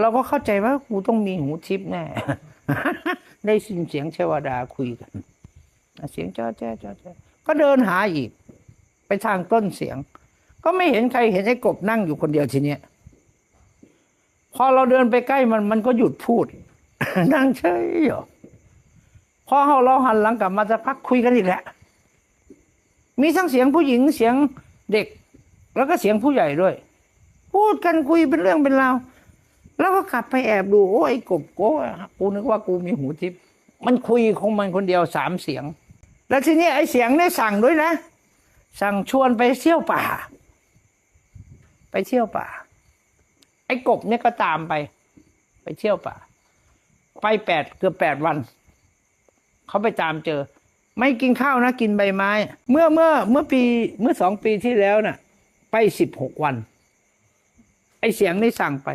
เราก็เข้าใจว่ากูต้องมีหูทิพย์แน่ ได้ยินเสียงเทวดาคุยกัน เสียงจ้าแจ้จ้าแจ้ก็เดินหาอีก ไปทางต้นเสียง ก็ไม่เห็นใครเห็นไอ้กบนั่งอยู่คนเดียวทีเนี้ยพอเราเดินไปใกล้มันมันก็หยุดพูด นั่งเฉยอยู่พอเราหันหลังกลับมาสักพักคุยกันอีกแหละมีทั้งเสียงผู้หญิงเสียงเด็ก แล้วก็เสียงผู้ใหญ่ด้วย พูดกันคุยเป็นเรื่องเป็นราว แล้วก็กลับไปแอบดูโอ้ยไอ้กบโก้กูนึกว่ากูมีหูทิพย์มันคุยของมันคนเดียวสามเสียง แล้วทีนี้ไอ้เสียงเนี่ยสั่งด้วยนะ สั่งชวนไปเที่ยวป่า ไปเที่ยวป่า ไอ้กบเนี่ยก็ตามไป ไปเที่ยวป่า ไปแปดเกือบแปดวัน เขาไปตามเจอ ไม่กินข้าวนะ กินใบไม้ เมื่อเมื่อเมื่อปีเมื่อสองปีที่แล้วน่ะ ไปสิบหกวัน ไอ้เสียงนี่สั่งไป